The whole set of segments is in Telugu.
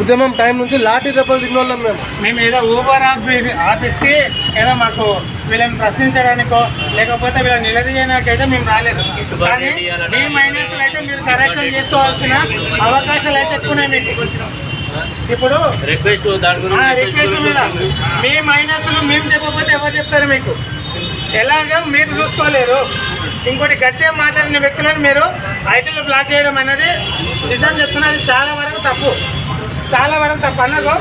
ఉద్యమం టైం నుంచి లాఠీ దెబ్బలు తిన్న వాళ్ళం మేము. మేము ఏదో ఊబర్ ఆఫీ- ఆఫీస్కి ఏదో మాకు వీళ్ళని ప్రశ్నించడానికో లేకపోతే వీళ్ళని నిలదీయడానికి అయితే మేము రాలేదు. కానీ మీ మైనస్లు అయితే మీరు కరెక్షన్ చేసుకోవాల్సిన అవకాశాలు అయితే ఎక్కువనే మీకు. ఇప్పుడు రిక్వెస్ట్ రిక్వెస్ట్ మీద మీ మైనస్లు మేము చెప్పకపోతే ఎవరు చెప్తారు మీకు? ఎలాగ మీరు చూసుకోలేరు? ఇంకోటి గట్టిగా మాట్లాడిన వ్యక్తులను మీరు ఐటీలో బ్లాక్ చేయడం అనేది నిజం చెప్తున్నా అది చాలా వరకు తప్పు. చాలా వరకు తప్పు.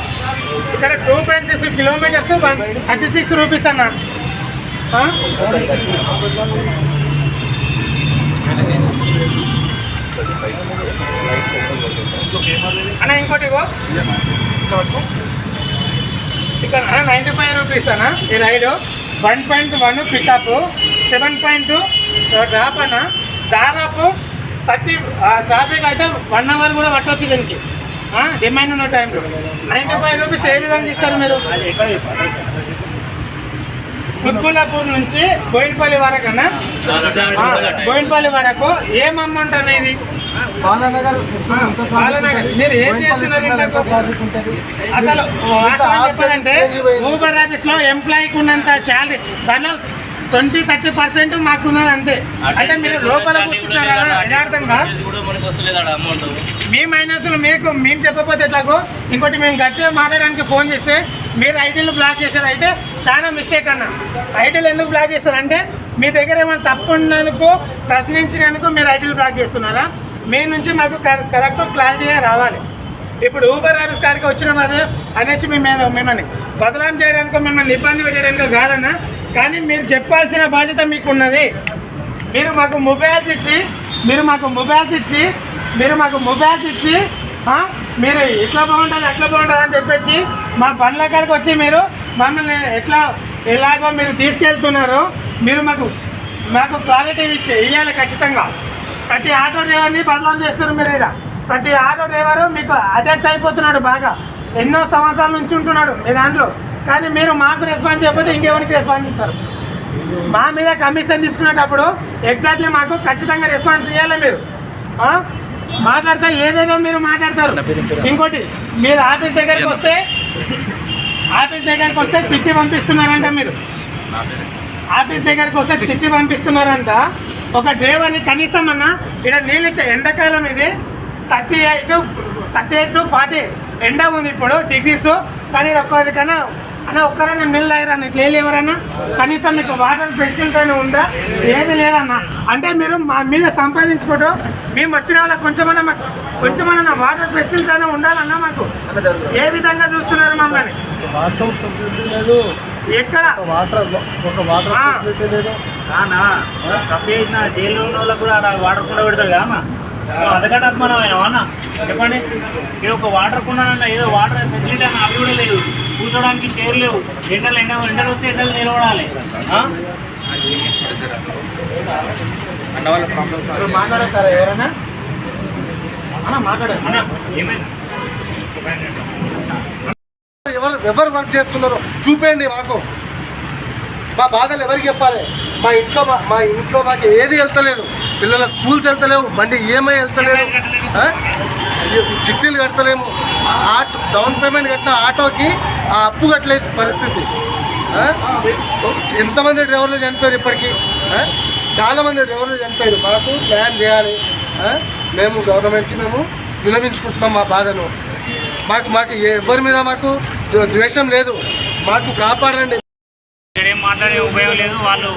ఇక్కడ two point six kilometres thirty six rupees అన్న. అన్న ఇంకోటి ఇక్కడ నైంటీ ఫైవ్ రూపీస్ అన్న ఈ ride one point one pickup seven point drop అన్న. దాదాపు థర్టీ ట్రాఫిక్ అయితే వన్ అవర్ కూడా పట్టవచ్చు దీనికి. డిమాండ్ ఉన్న టైంలో నైంటీ ఫైవ్ రూపీస్ ఏ విధంగా ఇస్తారు మీరు? కుత్బుల్లాపూర్ నుంచి బోయినపల్లి వరకు అన్న బోయినపల్లి వరకు ఏం అమౌంట్ అనేది బాలానగర్. బాలానగర్. మీరు ఏం చేస్తున్నారు? అసలు చెప్పాలంటే ఊబర్ ఆఫీస్లో ఎంప్లాయీకి ఉన్నంత శాలరీ దానిలో ట్వంటీ థర్టీ పర్సెంట్ మాకున్నది అంతే. అంటే మీరు లోపల కూర్చుంటారు కదా యథార్థంగా? మీ మైనస్లు మీకు మేము చెప్పకపోతే ఎట్లాగో? ఇంకోటి మేము గట్టిగా మాట్లాడడానికి ఫోన్ చేస్తే మీరు ఐటీలు బ్లాక్ చేసేది అయితే చాలా మిస్టేక్ అన్న. ఐటీలు ఎందుకు బ్లాక్ చేస్తారంటే మీ దగ్గర ఏమైనా తప్పు ఉన్నందుకు ప్రశ్నించినందుకు మీరు ఐటీలు బ్లాక్ చేస్తున్నారా? మీ నుంచి మాకు కర- కరెక్ట్ క్లారిటీగా రావాలి. ఇప్పుడు ఊబర్ ఆఫీస్ కాడికి వచ్చిన అది అనేసి మేము ఏదో మిమ్మల్ని బదలాం చేయడానికి మిమ్మల్ని ఇబ్బంది పెట్టడానికి కాదన్న. కానీ మీరు చెప్పాల్సిన బాధ్యత మీకు ఉన్నది మీరు మాకు మొబైల్స్ ఇచ్చి మీరు మాకు మొబైల్స్ ఇచ్చి మీరు మాకు మొబైల్స్ ఇచ్చి మీరు ఇట్లా బాగుంటుంది అట్లా బాగుంటుంది అని చెప్పేసి మా బండ్ల కాడికి వచ్చి మీరు మమ్మల్ని ఎట్లా ఎలాగో మీరు తీసుకెళ్తున్నారు. మీరు మాకు మాకు క్వాలిటీ ఇచ్చి ఇవ్వాలి ఖచ్చితంగా. ప్రతి ఆటో డ్రైవర్ని బదలాం చేస్తున్నారు మీరు ఇక్కడ. ప్రతి ఆటో డ్రైవరు మీకు అడెక్ట్ అయిపోతున్నాడు బాగా. ఎన్నో సంవత్సరాల నుంచి ఉంటున్నాడు మీ దాంట్లో. కానీ మీరు మాకు రెస్పాన్స్ చేయకపోతే ఇంకెవరికి రెస్పాన్స్ ఇస్తారు? మా మీద కమిషన్ తీసుకునేటప్పుడు ఎగ్జాక్ట్లీ మాకు ఖచ్చితంగా రెస్పాన్స్ ఇవ్వాలి మీరు? మాట్లాడితే ఏదేదో మీరు మాట్లాడతారు. ఇంకోటి మీరు ఆఫీస్ దగ్గరికి వస్తే ఆఫీస్ దగ్గరికి వస్తే తిట్టి పంపిస్తున్నారంట మీరు. ఆఫీస్ దగ్గరికి వస్తే తిట్టి పంపిస్తున్నారంట. ఒక డ్రైవర్ని కనీసం అన్న ఇక్కడ నీళ్ళు ఎండాకాలం ఇది. Thirty eight thirty eight to forty. ఎండ ఉంది ఇప్పుడు డిగ్రీస్. కానీ ఒక్కరికైనా అన్న ఒక్కరైనా మిల్ దగ్గరన్నా ఇట్లా ఎవరన్నా కనీసం మీకు వాటర్ ఫెసిలిటీ అయినా ఉందా? ఏది లేదన్నా. అంటే మీరు మా మీద సంపాదించుకోవడం మేము వచ్చిన వాళ్ళకి కొంచెమన్నా మాకు కొంచెమన్నా వాటర్ ఫెసిలిటీ అయినా ఉండాలన్నా మాకు. ఏ విధంగా చూస్తున్నారు మమ్మల్ని? ఎక్కడ? వాటర్ ఒక వాటర్ ఫెసిలిటీ లేదు కానా ఉన్న కూడా ఆడ వాటర్ కూడా పెడతాడు కదా అన్న అదగట మనం అన్న? చెప్పండి. ఇక్కడ ఒక వాటర్ కుండా ఏదో వాటర్ ఫెసిలిటీ అన్న అవి కూడా లేదు కూర్చోడానికి చైర్ లేవు. ఎండలు ఎండ ఎండలు వస్తే ఎండలు నిలబడాలి. మాట్లాడతారా ఎవరైనా అన్న మాట్లాడారు అన్న ఏమైంది? ఎవరు ఎవరు వర్క్ చేస్తున్నారో చూపేయండి మాకు. మా బాధలు ఎవరికి చెప్పాలి? మా ఇంట్లో మా- మా ఇంట్లో మాకు ఏది వెళ్తలేదు. పిల్లల స్కూల్స్ వెళ్తలేవు బండి ఈఎంఐ వెళ్తలేదు చిట్టీలు కడతలేము. ఆ ఆటో డౌన్ పేమెంట్ కట్టిన ఆటోకి ఆ అప్పు కట్టలేదు పరిస్థితి. ఎంతమంది డ్రైవర్లు చనిపోయారు ఇప్పటికీ? చాలామంది డ్రైవర్లు చనిపోయారు. మాకు ప్లాన్ చేయాలి. మేము గవర్నమెంట్కి మేము విలమించుకుంటున్నాం మా బాధను. మాకు మాకు ఎవరి మీద మాకు ద్వేషం లేదు. మాకు కాపాడండి. మాట్లాడే ఉపయోగం లేదు. వాళ్ళు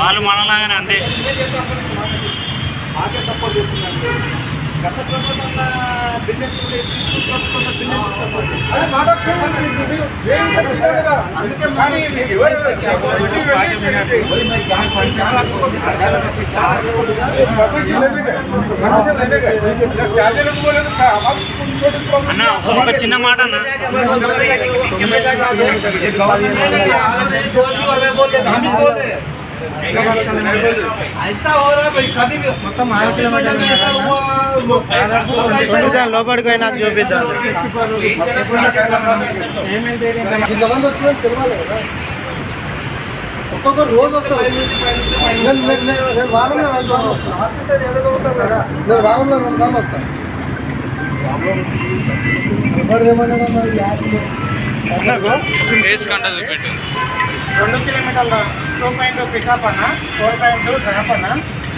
వాళ్ళు మనలాగానే అంతే. గత బిల్లు బిల్లు అన్న ఒక- చిన్న మాట అన్న ఆలోచన లోపలికి పోయి నాకు చూపిద్దాం. ఇంతమంది తెలియాలి కదా రోజు నేను వారంలో రెండు సార్లు వస్తాను నేను వారంలో రెండు సార్లు వస్తాను ఏమన్నా యాప్లో ఫేస్ కంట చూపెట్టు రెండు కిలోమీటర్ల టూ పాయింట్ పికప్ అన్న ఫోర్ పాయింట్ డ్రాప్ అన్న.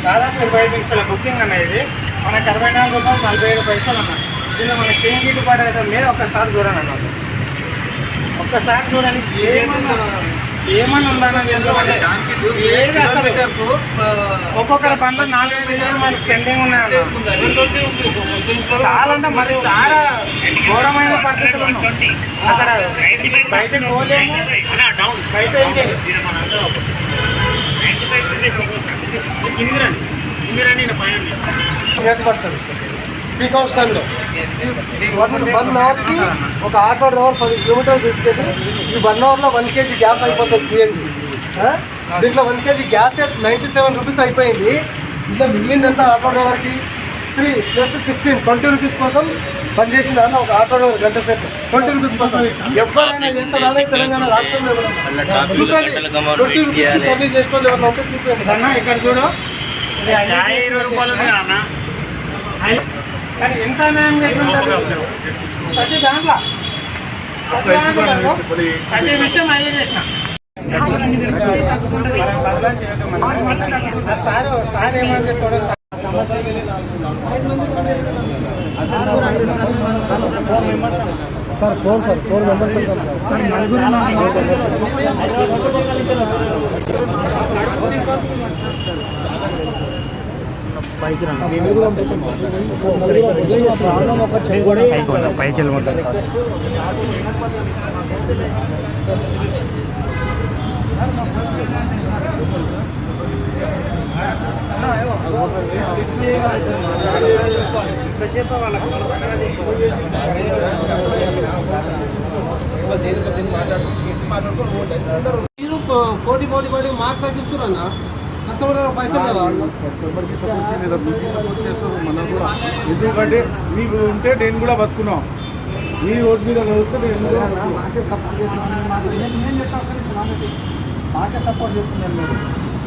దాదాపు ఇరవై ఐదు నిమిషాల బుకింగ్ అన్న ఇది మనకి అరవై నాలుగు రూపాయలు నలభై ఐదు పైసలు అన్న. దీనిలో మనకి ఏం గిట్టుబాటు అవుతుంది మీరు ఒక్కసారి చూడండి అన్న. ఒక్కసారి చూడండి. ఏమన్నా ఏమన్నా ఉందన్న ఒక్కొక్కరి పనులు నాలుగైదు వేలు మనకి పెండింగ్ ఉన్నాయన్న చాలా అంటే మరి చాలా ఘోరమైన పరిస్థితులు అక్కడ బయటకు పోలేము బయట రండి ఈయన పైన ఉండండి. మినిట్స్ పడుతుంది పీక్ అవర్స్ టైంలో వన్ వన్ అవర్కి ఒక ఆటో డ్రైవర్ పది కిలోమీటర్లు తీసుకెళ్ళి ఈ వన్ అవర్లో వన్ కేజీ గ్యాస్ అయిపోతుంది సిఎన్జి దీంట్లో one kg gas ninety seven rupees అయిపోయింది. ఇంకా మిగిలింది ఎంత ఆటో డ్రైవర్కి three plus sixteen twenty rupees కోసం పనిచేసిన అన్న ఒక ఆటో డ్రైవర్ గంట సేపు. ట్వంటీ రూపీస్ కోసం. ఎవరైనా చేస్తారా తెలంగాణ రాష్ట్రంలో ఎవరైనా చూడండి. ట్వంటీ రూపీస్కి సర్వీస్ చేసిన వాళ్ళు ఎవరైనా ఉంటే చూపించండి అన్న ఇక్కడ చూడు ఇది ఐదు చాయ్ ఇరవై రూపాయలు ఉంది కదా అన్న కానీ ఎంత అన్యాయం చేసినట్టు ప్రతి దాంట్లో ప్రతి దాంట్లో ప్రతి విషయం అయ్యే చేసిన. సార్ సార్ ఏమంటే చూడండి sir. Four sir four members sir? పైకి వెళ్ళిపోతాను మీరు పోటీ పోటీ పడి మాకు తగ్గిస్తున్నా కస్టమర్ పైసలు కస్టమర్కి సపోర్ట్ చేయలేదు మీకు సపోర్ట్ చేస్తారు మనం కూడా. ఎందుకంటే మీకు ఉంటే నేను కూడా బతుకున్నాం. మీ రోడ్ మీద నడుస్తే నేను సపోర్ట్ చేస్తుంది మాకు నేను నేను చెప్తా ఒక్క నిమిషం ఆగండి. మాకే సపోర్ట్ చేస్తుంది మీరు.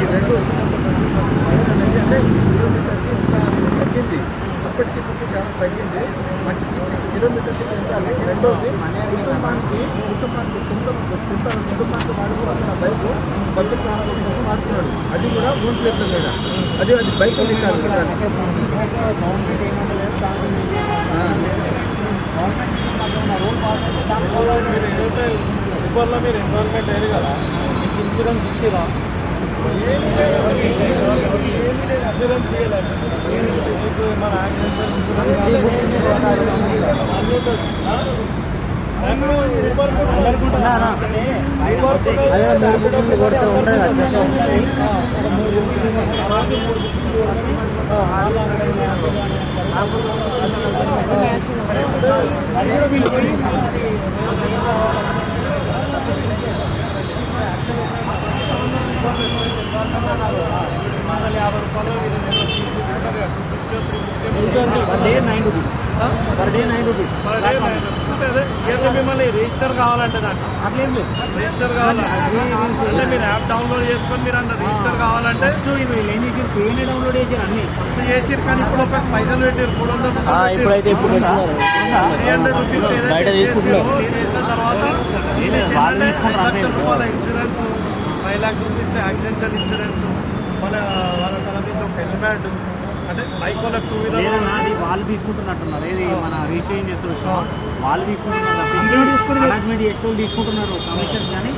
ఈ రెండు అంటే కిలోమీటర్కి తగ్గింది. అప్పటికి ఇప్పటికి చాలా తగ్గింది. మనకి కిలోమీటర్కి పెంచాలి రెండవది కుటుంబానికి కుటుంబానికి సొంత సొంత కుటుంబానికి వాడుకోవాల్సిన బైక్ పబ్లిక్ ట్రాన్స్పోర్ట్ కోసం వాడుతున్నాడు. అది కూడా మూడు ప్లేట్ల మీద. అది అది బైక్ తీసారు ఊబర్లో మీరు ఎన్రోల్మెంట్ అయ్యారు కదా మీకు ఇన్సూరెన్స్ ఇచ్చిరా ఇన్సూరెన్స్ చేయలేదు మీకు మన యాక్సిడెంట్ ఇన్సూరెన్స్ అదే మూడు బుక్లు కొడితే ఉంటుంది కదా చెక్క per nine rupees per day nine rupees మిమ్మల్ని రిజిస్టర్ కావాలంటే దాంట్లో అట్లేం లేదు. రిజిస్టర్ కావాలి? అంటే మీరు యాప్ డౌన్లోడ్ చేసుకొని మీరు అన్న రిజిస్టర్ కావాలంటే ఏం చేసి పేనే డౌన్లోడ్ చేశారు అన్ని. ఫస్ట్ చేసిరు కానీ ఇప్పుడు ఒక పైసలు పెట్టారు మూడు వందలు ఇప్పుడైతే ఇప్పుడు త్రీ హండ్రెడ్ రూపీస్ బయట తీసుకుంటున్నారు. తర్వాత లక్షల అంతే. రూపాయల insurance five lakhs rupees accidental insurance మన వాళ్ళ తర్వాత ఒక హెల్మెట్ అంటే బైక్ వాళ్ళకి టూ వీలర్ లేదన్నా అది వాళ్ళు తీసుకుంటున్నట్టున్నారు. ఏది మన రిజిస్ట్రేషన్ చేస్తారు చూసావా? వాళ్ళు తీసుకుంటున్నారు అలాట్మెంట్ చేసే వాళ్ళు తీసుకుంటున్నారు. కమిషన్స్ కానీ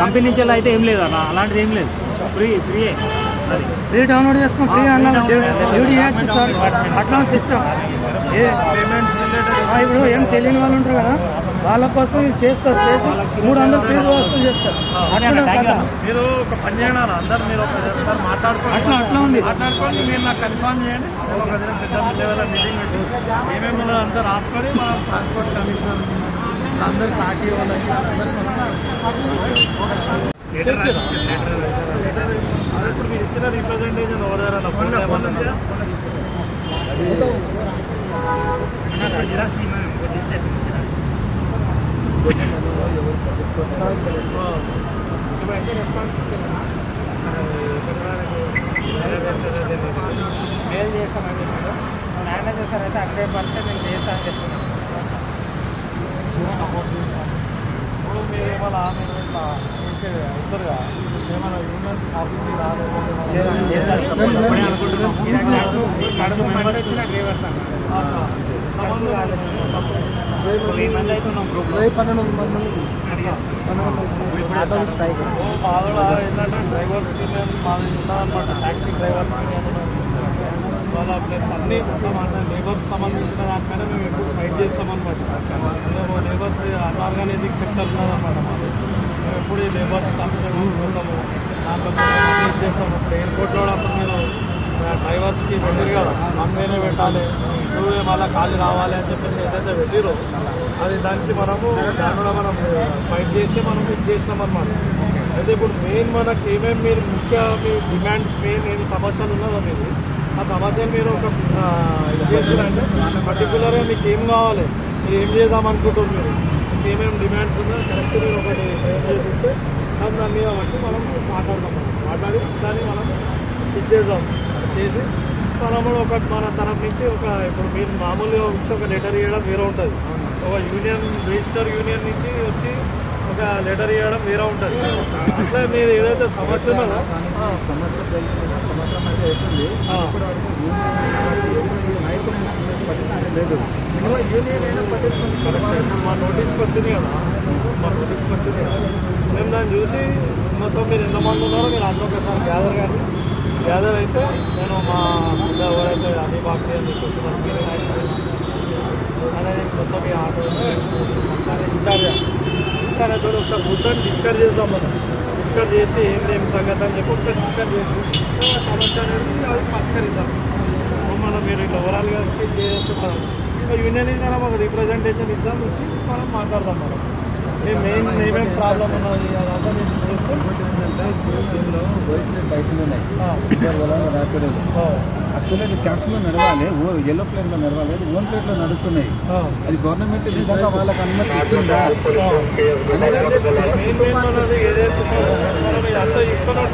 కంపెనీ నుంచి అయితే ఏం లేదు అలా అలాంటిది ఏం లేదు. ఫ్రీ ఫ్రీయే ఫ్రీ డౌన్లోడ్ చేసుకుని ఫ్రీ అన్నాం డ్యూటీ అట్లా సిస్టమ్ ఇప్పుడు ఏం తెలియని వాళ్ళు ఉంటారు కదా. వాళ్ళ కోసం ఇది చేస్తారు చేసి మూడు వందలు ఫీజు వసూలు చేస్తారు. మీరు ఒక పని చేయండి. అందరు మీరు ఒక సార్ మాట్లాడుకోండి. అట్లా అట్లా ఉంది. మాట్లాడుకోండి మీరు నాకు కన్ఫర్మ్ చేయండి. ఒక పెద్ద లెవెల్ మీటింగ్ పెట్టి. ఏమేమి అంతా రాసుకొని మనం ట్రాన్స్పోర్ట్ కమిషనర్ అందరు కాకి వాళ్ళకి ఇప్పుడు మీరు ఇచ్చిన రిప్రజెంటేషన్ ఎవరైనా మెయిల్ చేస్తామని చెప్పాడు మేనేజర్ సార్ అయితే హండ్రెడ్ పర్సెంట్ నేను చేస్తాను అని ఇప్పుడు మీరు ఏమైనా మీరు ఇట్లా ఏమైనా యూనియన్ ఆఫీస్కి అనుకుంటున్నాం కడుపు వచ్చిన డ్రైవర్స్ అన్నారు వెయ్యి మంది అయితే ఉన్నాం గ్రూప్ పన్నెండు మంది ఆటో స్ట్రైక్ మాలో ఏంటంటే డ్రైవర్స్ మాది ఉన్నదన్నమాట ట్యాక్సీ డ్రైవర్స్ వాళ్ళ ప్లస్ అన్ని లేబర్స్ సంబంధించిన దానిపైన మేము ఎప్పుడు ఫైట్ చేస్తామన్నమాట లేబర్స్ అన్ఆర్గనైజింగ్ సెక్టర్ ఉన్నదన్నమాట మాది మేము ఎప్పుడు ఈ లేబర్స్ సంక్షేమం కోసము దాంట్లో చేస్తాము ఎయిర్పోర్ట్లో కూడా అప్పుడు మీరు డ్రైవర్స్కి పెట్టారు కదా మనమేనే పెట్టాలి నువ్వే మళ్ళీ ఖాళీ రావాలి అని చెప్పేసి ఏదైతే పెట్టిరో అది దానికి మనము దాని కూడా మనం ఫైట్ చేసి మనం ఇది చేసినాం అనమాట అయితే ఇప్పుడు మెయిన్ మనకి ఏమేమి మీరు ముఖ్య మీ డిమాండ్స్ మెయిన్ ఏమి సమస్యలు ఉన్నదో మీరు ఆ సమస్యలు మీరు ఒక ఇది చేసిరంటే పర్టికులర్గా మీకు ఏం కావాలి? మీరు ఏం చేద్దాం అనుకుంటారు మీరు? మీకు ఏమేమి డిమాండ్స్ ఉందో కరెక్ట్ మీరు ఒకటి చేసేస్తే దాని దాని మీద బట్టి మనం మాట్లాడదాం మాట్లాడి దాన్ని మనం ఇచ్చేద్దాం. చేసి మనం కూడా ఒక మన తరఫు నుంచి ఒక ఇప్పుడు మీరు మామూలుగా వచ్చి ఒక లెటర్ ఇవ్వడం వేరే ఉంటుంది. ఒక యూనియన్ రిజిస్టర్ యూనియన్ నుంచి వచ్చి ఒక లెటర్ ఇవ్వడం వేరే ఉంటుంది. అట్లా మీరు ఏదైతే సమస్య ఉన్నదో సమస్య సంవత్సరం అయితే అవుతుంది. లేదు. యూనియన్ అయినా మా నోటీస్కి వచ్చింది కదా. మా నోటీస్కి వచ్చింది కదా. మేము దాన్ని చూసి మొత్తం మీరు ఎంతమంది ఉన్నారో మీరు అందరూ ఒకసారి గ్యాదర్ కానీ గ్యాదర్ అయితే నేను మా పెద్ద ఎవరైతే అన్ని బాక్రీ అని చెప్పేసి మీరు అనేది మొత్తం మీ ఆటో ఇన్ఛార్జ్ కానీ అతను ఒకసారి కూర్చొని డిస్కస్ చేద్దాం మనం డిస్కస్ చేసి ఏంటి ఏం సంగతి అని చెప్పి ఒకసారి డిస్కస్ చేసి ఆ సమస్య అనేది అది పరిష్కరిద్దాం మనం మీరు ఇట్లా ఓవరాల్గా చెక్ చేస్తున్నాం యూనియన్ అయినా మాకు రిప్రజెంటేషన్ ఇద్దాం వచ్చి మనం మాట్లాడదాం మనం ఏ మెయిన్ ఏమేమి ప్రాబ్లం ఉన్నది అదంతా నేను చూస్తే ఇంకోటి ఏంటంటే ఇప్పుడు దీనిలో వైట్ ప్లేట్ బైకులు ఉన్నాయి రాకూడదు యాక్చువల్లీ క్యాష్లో నడవాలి. ఓ ఎల్లో ప్లేట్లో నడవాలి. అది ఓన్ ప్లేట్లో నడుస్తున్నాయి. అది గవర్నమెంట్ నిజంగా వాళ్ళకి అనుమతి ఇచ్చిందా? ఏదైతే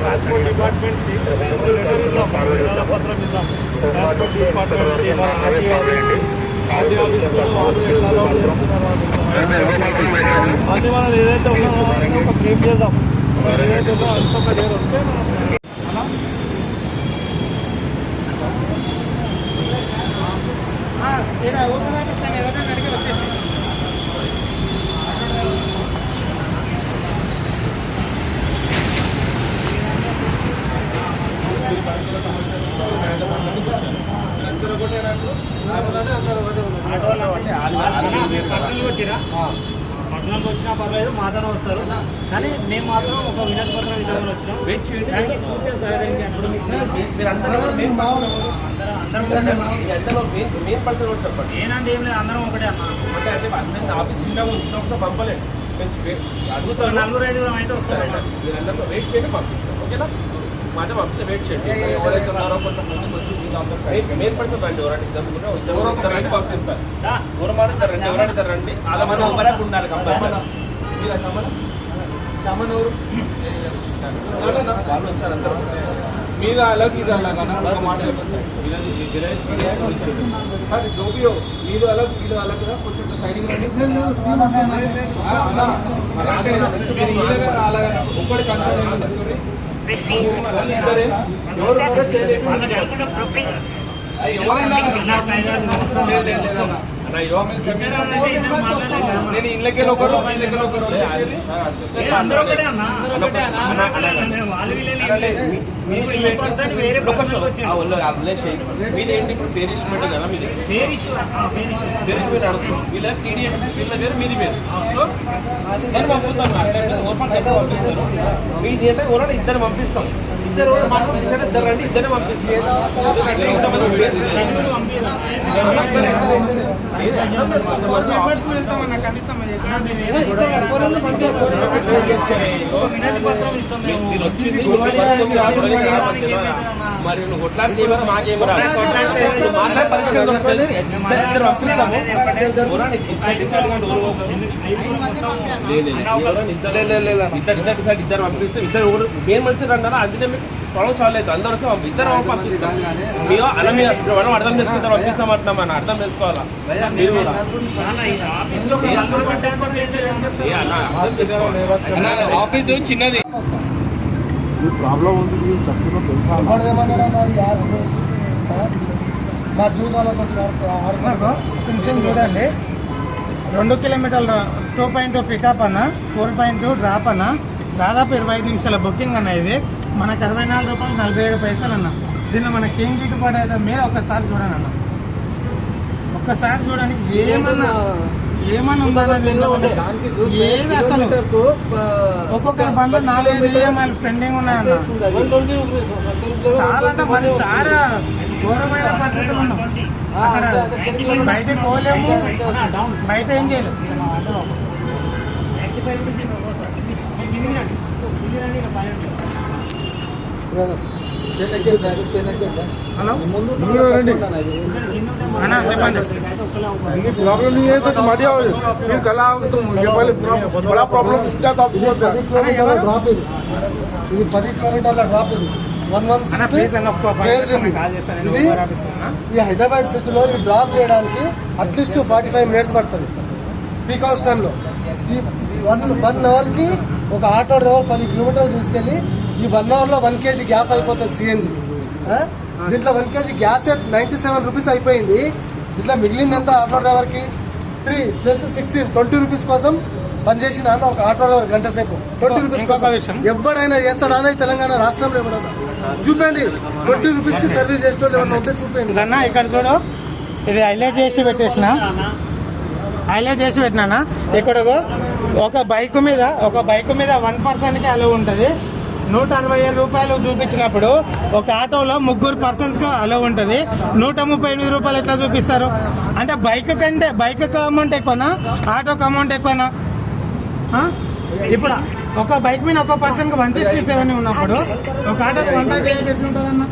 ట్రాన్స్పోర్ట్. అది మనం ఉన్నదో ఒక చేద్దాం. ఏదైతే వస్తే అందరూ ఒకటే అందరూ ఒకటే పర్సనల్గా వచ్చినా పర్లేదు మాతోనే వస్తారు కానీ మేము మాత్రం ఒక వినతి పత్రం ఇద్దామని వచ్చినాం దానికి పూర్తిగా మీరు అందరూ అందరం మెయిన్ పర్సన్ కూడా చెప్పండి ఏనండి ఏం లేదు అందరం ఒకటే అన్న అంటే అంటే అందరినీ ఆఫీస్ చిన్నగా ఉంచినప్పుడు పంపలేదు అడుగుతాను నలుగురు ఐదుగురం అయితే వస్తారంట మీరందరూ వెయిట్ చేయండి పంపిస్తాం ఓకేనా మాట పంపిస్తే వెయిట్ చేయండి ఎవరైతే ఉన్నారో కొంచెం ముందుకు వచ్చి మెయిన్ పర్సన్ రండి ఎవరంటే ఇద్దరు కూడా పంపిస్తారు దూరం మాట ఇద్దరు రండి ఎవరంటే ఇద్దరు రండి? వాళ్ళ మన ఉమ్మరాకు ఉండాలి కంపల్సరీ. మీరు సమన? సమన్ ఎవరు వాళ్ళు వచ్చారు అందరూ. మీద అలాగే ఇది అలాగా? ఒక మాట సార్ జోబియో మీరు అలగ్ వీళ్ళు అలగ్ కొంచెం సైడింగ్ రండి. ఒక్కడి నేను ఇళ్ళకి ఒకరు ఇళ్ళకి ఒకరు. మీది ఏంటి? ఇప్పుడు పేరిష్మెంట్ కదా మీది. పేరు ఇష్యూ పేరు ఇష్యూ పేరిష్మెంట్ నడుస్తుంది వీళ్ళ టీడీఎస్ వీళ్ళ పేరు మీది పేరు. సో? నేను పంపుతాను. అయితే పంపిస్తారు. మీది అంటే ఓరణ ఇద్దరు పంపిస్తాం. ఇద్దరు ఇద్దరు రండి ఇద్దరు పంపిస్తాం కనీసం మేము మీరు నువ్వు కొట్లాడితే మాకేమరా. ఇద్దరు పంపిస్తే ఇద్దరు మెయిన్ మనిషి అన్నారా అందుకే మీకు అవుతుంది అందరూ వస్తే ఇద్దరు పంపిస్తాం మీరు అలా మీరు మనం అర్థం చేసుకుంటారు పంపిస్తాం అంటున్నాం మనం అర్థం చేసుకోవాలా? ఆఫీస్ చిన్నది? మా కొంచెం చూడండి. రెండు కిలోమీటర్ల టూ పాయింట్ టూ పికప్ అన్న ఫోర్ పాయింట్ టూ డ్రాప్ అన్న దాదాపు ఇరవై ఐదు నిమిషాల బుకింగ్ అన్న ఇది. మనకు అరవై నాలుగు రూపాయలు నలభై ఏడు పైసలు అన్న దీనిలో మనకి ఏం గిట్టుబాటు అయితే మీరు ఒక్కసారి చూడండి అన్న ఒక్కసారి చూడండి ఏమన్నా ఏమన్నా ఉందా? ఏది అసలు ఒక్కొక్కరి బండ్లు నాలుగైదు ఈఎంఐలు పెండింగ్ ఉన్నాయన్న చాలా అంటే మరి చాలా ఘోరమైన పరిస్థితులు ఉన్నాం అక్కడ బయటకు పోలేము బయట ఏం చేయలేము హలో అన్న మీరు కళ బడా ప్రాబ్లం ఇది పది కిలోమీటర్ల డ్రాప్ ఇది. వన్ వన్ ఇది ఈ హైదరాబాద్ సిటీలో ఈ డ్రాప్ చేయడానికి at least forty five minutes పడుతుంది. పీక్ టైంలో ఈ వన్ వన్ అవర్కి ఒక ఆటో డ్రైవర్ పది కిలోమీటర్లు తీసుకెళ్ళి ఈ వన్ అవర్లో వన్ కేజీ గ్యాస్ అయిపోతుంది సిఎన్జి దీంట్లో one kg gas ninety seven rupees అయిపోయింది. ఇట్లా మిగిలింది ఎంత ఆటో డ్రైవర్కి three plus sixteen twenty rupees కోసం పనిచేసిన అన్న ఒక ఆటో డ్రైవర్ గంట సేపు. ట్వంటీ రూపీస్ కోసం. ఎవడైనా చేస్తాడా అని తెలంగాణ రాష్ట్రంలో ఎవడన్నా? చూపండి. ట్వంటీ రూపీస్కి సర్వీస్ చేసేటోళ్ళు ఏమన్నా ఉంటే చూపండి. ఇదన్నా ఇక్కడ చూడు. ఇది హైలైట్ చేసి పెట్టేసిన. హైలైట్ చేసి పెట్టినా ఇక్కడ ఒక బైక్ మీద ఒక బైక్ మీద వన్ పర్సన్కి అలవ్ ఉంటుంది. నూట అరవై ఏడు రూపాయలు చూపించినప్పుడు ఒక ఆటోలో ముగ్గురు పర్సన్స్కి అలవ్ ఉంటుంది. నూట ముప్పై ఎనిమిది రూపాయలు ఎట్లా చూపిస్తారు? అంటే బైక్ కంటే బైక్ అమౌంట్ ఎక్కువనా? ఆటోకి అమౌంట్ ఎక్కువనా? ఇప్పుడు ఒక బైక్ మీద ఒక పర్సన్కి వన్ సిక్స్టీ సెవెన్ ఉన్నప్పుడు ఒక ఆటోకి వన్ థర్టీ ఎయిట్ ఎట్లుంటుందన్నా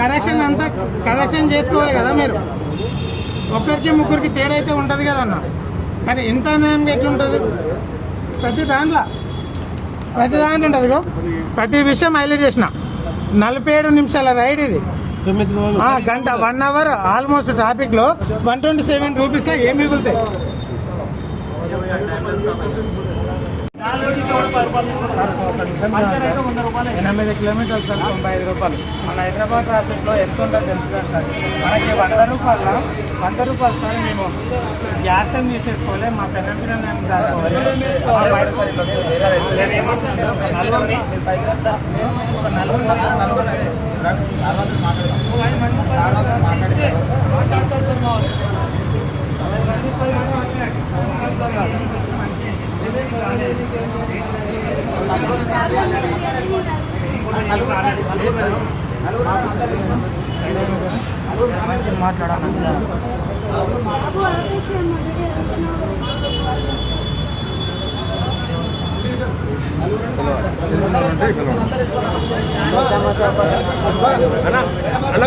కరెక్షన్ అంతా కరెక్షన్ చేసుకోవాలి కదా మీరు. ఒక్కరికి ముగ్గురికి తేడా అయితే ఉంటుంది కదన్న? కానీ ఇంత అన్యాయంగా ఎట్లుంటుంది? ప్రతి దాంట్లో. ప్రతి దాంట్లో ఉంటుంది. ప్రతి విషయం హైలైట్ చేసిన. నలభై ఏడు నిమిషాల రైడ్ ఇది. గంట వన్ అవర్ ఆల్మోస్ట్ ట్రాఫిక్లో వన్ ట్వంటీ సెవెన్ రూపీస్లో ఏం మిగులుతాయి? ఎనిమిది కిలోమీటర్లు సార్ తొంభై ఐదు రూపాయలు. మన హైదరాబాద్ ట్రాఫిక్లో ఎంత ఉందో తెలుసు కదా సార్. మనకి వంద రూపాయల వంద రూపాయలు సార్ మేము గ్యాస్ ఏం తీసేసుకోవాలి మా పెన్షన్ ఏం దాచుకోవాలి మా బయట సైడ్లో లేదు, ఏమవుతుంది? ఒక నలుగురిని ఒక నలుగురు నలుగురు ఐదు మంది మాట్లాడతారు సార్ మా వాళ్ళు. ఐదు మంది, పది మంది వచ్చినట్టు. మాట్లాడాలి ఆపేసి మొదటి అన్న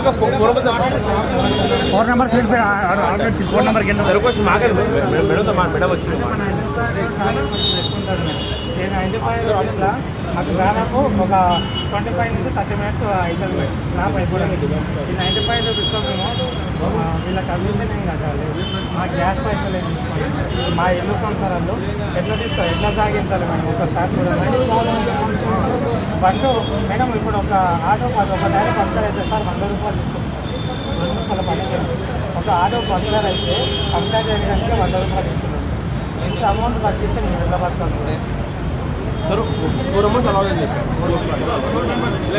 ఫోన్ నెంబర్ ఫోన్ నెంబర్ సరికొచ్చి మేడం మేడంతో మేడం వచ్చింది నేను హైదరాబాద్ అట్లా నాకు దాదాపు ఒక ట్వంటీ ఫైవ్ నుంచి థర్టీ మినిట్స్ అవుతుంది క్లాప్ అయిపోవడానికి. ఈ నైంటీ ఫైవ్ రూపీస్లో మేము ఆ, వీళ్ళ కమిషన్ ఏం కట్టాలి మా గ్యాస్ పైసలు ఏం తీసుకోవాలి? మా ఇల్లు సంసారాలు ఎట్లా తీసుకో ఎట్లా సాగించాలి మేడం ఒకసారి చూడండి. బట్ మేడం ఇప్పుడు ఒక ఆటో కాదు ఒక డైరెక్ట్ పంచర్ అయితే సార్ వంద రూపాయలు తీసుకుంటాం రెండు నిమిషాల పనికి ఒక ఆటో పంచర్ అయితే పంచర్ చేయడానికి వంద రూపాయలు తీసుకుంటాం ఇంత అమౌంట్ పట్టిస్తే నేను ఎట్లా పడతాను సార్ ఫోర్ అమౌంట్ అలౌడ్ అని చెప్పారు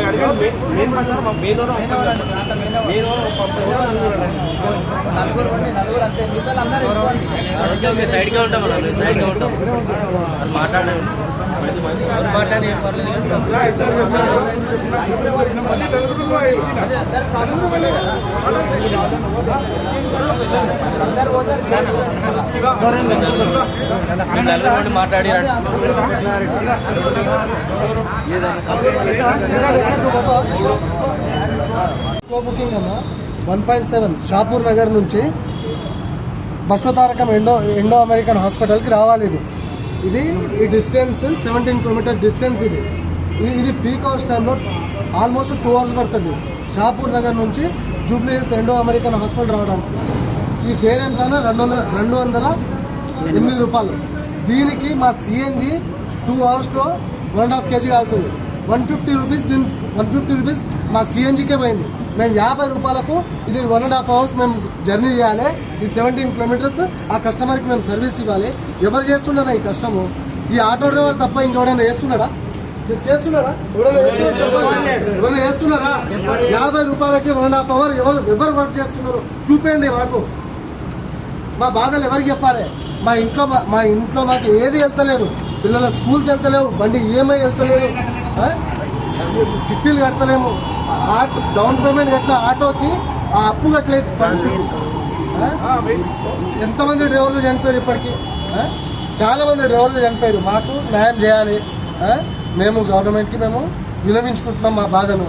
అడిగారు మెయిన్ సార్ మా మెయిన్ మెయిన్ నలుగురు నలుగురు అంతే. మిగతా అందరూ ఎక్కువ సైడ్గా ఉంటాం సైడ్గా ఉంటాం. మాట్లాడండి మాట్లాడి నలుగురు మాట్లాడి బుకింగ్ అమ్మా. One point seven Shapur Nagar నుంచి బశ్వతారకం ఎండో ఎండో అమెరికన్ హాస్పిటల్కి రావాలి ఇది. ఇది ఈ డిస్టెన్స్ సెవెంటీన్ కిలోమీటర్ డిస్టెన్స్ ఇది. ఇది పీక్ అవర్స్ టైంలో ఆల్మోస్ట్ టూ అవర్స్ పడుతుంది. షాపూర్ నగర్ నుంచి జూబ్లీ హిల్స్ రెండో అమెరికన్ హాస్పిటల్ రావడానికి. ఈ ఫేర్ ఎంత రెండు వందల రెండు వందల ఎనిమిది రూపాయలు. దీనికి మా సిఎన్జి టూ అవర్స్లో వన్ అండ్ హాఫ్ కేజీ కాలుతుంది. వన్ ఫిఫ్టీ రూపీస్ దీని వన్ ఫిఫ్టీ రూపీస్ మా సిఎన్జికే పోయింది. మేము యాభై రూపాయలకు ఇది వన్ అండ్ హాఫ్ అవర్స్ మేము జర్నీ చేయాలి. ఈ సెవెంటీన్ కిలోమీటర్స్ ఆ కస్టమర్కి మేము సర్వీస్ ఇవ్వాలి. ఎవరు చేస్తున్నారా ఈ కష్టము ఈ ఆటో డ్రైవర్ తప్ప ఇంకెవడైనా చేస్తున్నాడా? చేస్తున్నాడా? చేస్తున్నారా? ఎవరైనా చేస్తున్నారా? యాభై రూపాయలకి వన్ అండ్ హాఫ్ అవర్ ఎవరు ఎవరు వర్క్ చేస్తున్నారు? చూపేయండి మాకు. మా బాధలు ఎవరికి చెప్పాలి? మా ఇంట్లో మా- మా ఇంట్లో మాకు ఏది వెళ్తలేదు. పిల్లల స్కూల్స్ వెళ్తలేవు బండి ఈఎంఐ వెళ్తలేదు. చిట్టీలు కడతలేము. ఆటో డౌన్ పేమెంట్ కట్టిన ఆటోకి ఆ అప్పు కట్టలేదు పరిస్థితి? ఎంతమంది డ్రైవర్లు చనిపోయారు ఇప్పటికీ? చాలా మంది డ్రైవర్లు చనిపోయారు. మాకు న్యాయం చేయాలి? మేము గవర్నమెంట్కి మేము విలమించుకుంటున్నాం మా బాధను.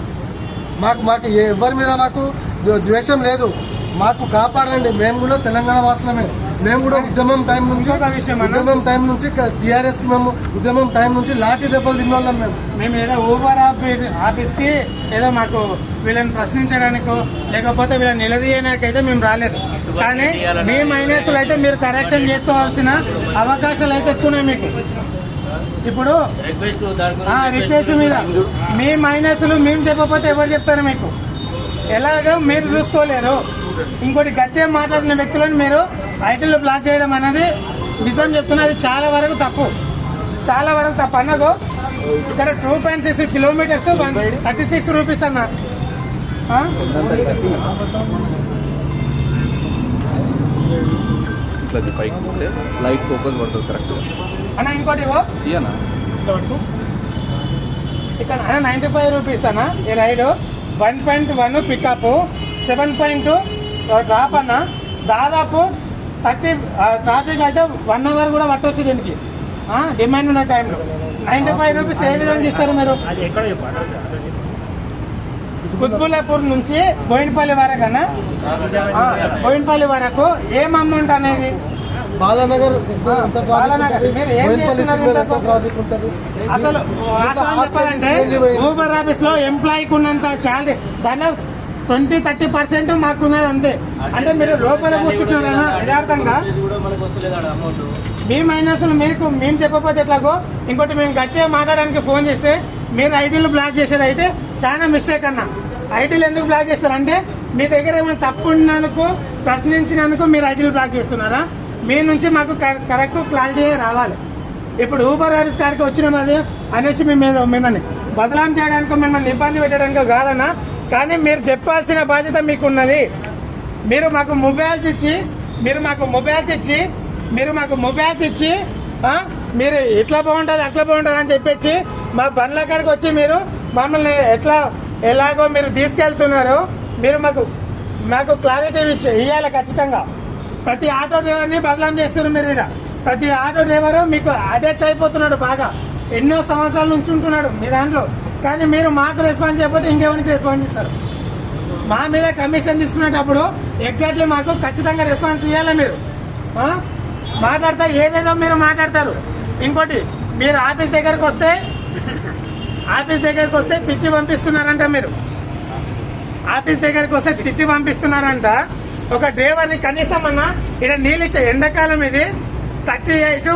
మాకు మాకు ఎవరి మీద మాకు ద్వే- ద్వేషం లేదు. మాకు కాపాడండి. మేము కూడా తెలంగాణ వాసులమే. మేము కూడా ఉద్యమం టైం నుంచి ఇంకొక విషయం అన్న. ఉద్యమం టైం నుంచి టీఆర్ఎస్కి మేము ఉద్యమం టైం నుంచి లాఠీ దెబ్బలు తిన్నోళ్ళం మేము. మేము ఏదో ఊబర్ ఆఫీ- ఆఫీస్కి ఏదో మాకు వీళ్ళని ప్రశ్నించడానికో లేకపోతే వీళ్ళని నిలదీయడానికి అయితే మేము రాలేదు. కానీ మీ మైనస్లు అయితే మీరు కరెక్షన్ చేసుకోవాల్సిన అవకాశాలు అయితే ఎక్కువ ఉన్నాయి మీకు. ఇప్పుడు రిక్వెస్ట్ మీద మీ మైనస్లు మేము చెప్పకపోతే ఎవరు చెప్తారు మీకు? ఎలాగో మీరు చూసుకోలేరు. ఇంకోటి గట్టిగా మాట్లాడిన వ్యక్తులను మీరు ఐటీలో బ్లాక్ చేయడం అనేది నిజం చెప్తున్నా అది చాలా వరకు తప్పు. చాలా వరకు తప్పు. అన్నగో ఇక్కడ two point six kilometres thirty six rupees అన్న. తీస్తే లైట్ ఫోకస్ పడుతుంది కరెక్ట్గా అన్న ఇంకోటి ఇక్కడ నైంటీ ఫైవ్ రూపీస్ అన్న ఈ ride one point one pickup seven point drop అన్న. దాదాపు థర్టీ ట్రాఫిక్ అయితే వన్ అవర్ కూడా పట్టవచ్చు దీనికి. ఆ, డిమాండ్ ఉన్న టైంలో నైంటీ ఫైవ్ రూపీస్ ఏ విధంగా ఇస్తారు మీరు? అది ఎక్కడ చెప్పండి కుత్బుల్లాపూర్ నుంచి బోయినపల్లి వరకు అన్న. బోయినపల్లి వరకు ఏం అమౌంట్ అనేది? బాలానగర్ బాలానగర్. మీరు ఏం చేస్తున్నారు? అసలు చెప్పాలంటే. ఊబర్ ఆఫీస్లో ఎంప్లాయీకి ఉన్నంత శాలరీ దానిలో ట్వంటీ థర్టీ పర్సెంట్ మాకు ఉన్నది అంతే. అంటే మీరు లోపల కూర్చుంటున్నారన్నా యథార్థంగా? మీ మైనస్లు మీకు మేము చెప్పకపోతే ఎట్లాగో? ఇంకోటి మేము గట్టిగా మాట్లాడడానికి ఫోన్ చేస్తే మీరు ఐటీలు బ్లాక్ చేసేది అయితే చాలా మిస్టేక్ అన్న. ఐటీలు ఎందుకు బ్లాక్ చేస్తారు అంటే మీ దగ్గర ఏమైనా తప్పు ఉన్నందుకు ప్రశ్నించినందుకు మీరు ఐటీలు బ్లాక్ చేస్తున్నారా? మీ నుంచి మాకు కరె- కరెక్ట్ క్లారిటీ రావాలి. ఇప్పుడు ఊబర్ ఆఫీస్ కాడికి వచ్చినాం అది అనేసి మేము మీద మిమ్మల్ని బదలాం చేయడానికి మిమ్మల్ని ఇబ్బంది పెట్టడానికి కాదన్నా. కానీ మీరు చెప్పాల్సిన బాధ్యత మీకున్నది. మీరు మాకు మొబైల్స్ ఇచ్చి మీరు మాకు మొబైల్స్ ఇచ్చి మీరు మాకు మొబైల్స్ ఇచ్చి మీరు ఇట్లా బాగుంటుంది అట్లా బాగుంటుంది అని చెప్పేసి మా బండ్ల కాడికి వచ్చి మీరు మమ్మల్ని ఎట్లా ఎలాగో మీరు తీసుకెళ్తున్నారు మీరు మాకు మాకు క్లారిటీ ఇచ్చి ఇవ్వాలి ఖచ్చితంగా. ప్రతి ఆటో డ్రైవర్ని బదలాం చేస్తున్నారు మీరు ఇక్కడ ప్రతి ఆటో డ్రైవరు మీకు అడెక్ట్ అయిపోతున్నాడు బాగా. ఎన్నో సంవత్సరాల నుంచి ఉంటున్నాడు మీ దాంట్లో. కానీ మీరు మాకు రెస్పాన్స్ చేయకపోతే ఇంకెవరికి రెస్పాన్స్ ఇస్తారు మా మీద కమిషన్ తీసుకునేటప్పుడు ఎగ్జాక్ట్లీ మాకు ఖచ్చితంగా రెస్పాన్స్ ఇవ్వాలి మీరు? మాట్లాడతా ఏదేదో మీరు మాట్లాడతారు. ఇంకోటి మీరు ఆఫీస్ దగ్గరకు వస్తే ఆఫీస్ దగ్గరకు వస్తే తిట్టి పంపిస్తున్నారంట మీరు. ఆఫీస్ దగ్గరకు వస్తే తిట్టి పంపిస్తున్నారంట. ఒక డ్రైవర్ని కనీసం అన్న ఇక్కడ నీళ్ళు ఇచ్చే ఎండాకాలం ఇది thirty eight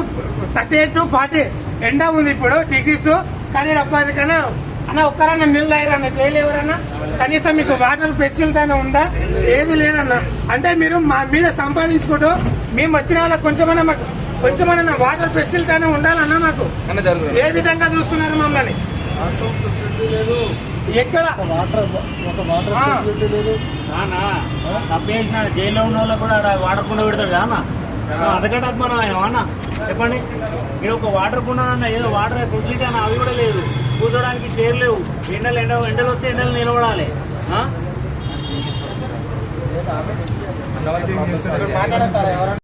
thirty eight to forty ఎండ ఉంది ఇప్పుడు డిగ్రీస్ కానీ ఒక్కరికైనా అన్న ఒక్కరన్నా నీళ్ళు తాగరన్న ట్రైల్ ఎవరన్నా? కనీసం మీకు వాటర్ ఫెసిలిటీ అయినా ఉందా? ఏది లేదన్న. అంటే మీరు మా మీద సంపాదించుకుంటూ మేము వచ్చిన వాళ్ళకి కొంచెమన్నా మాకు కొంచెమన్నా వాటర్ ఫెసిలిటీ అయినా ఉండాలన్నా మాకు. ఏ విధంగా చూస్తున్నారు మమ్మల్ని? ఎక్కడ? వాటర్ ఒక వాటర్ ఆ. ఫెసిలిటీ లేదు నానా తప్పేసిన జైల్లో ఉన్న వాళ్ళకు కూడా వాటర్ కుండ పెడతాడు కదా అన్న? అందుకంటే అది మనం ఆయన అన్న. చెప్పండి. మీరు ఒక వాటర్ కుండ అన్న ఏదో వాటర్ ఫెసిలిటీ అన్న అవి కూడా లేదు. కూర్చోడానికి చైర్ లేవు. ఎండలు ఎండ ఎండలు వస్తే ఎండలు నిలబడాలి. ఆ? మాట్లాడతారా? ఎవరన్నా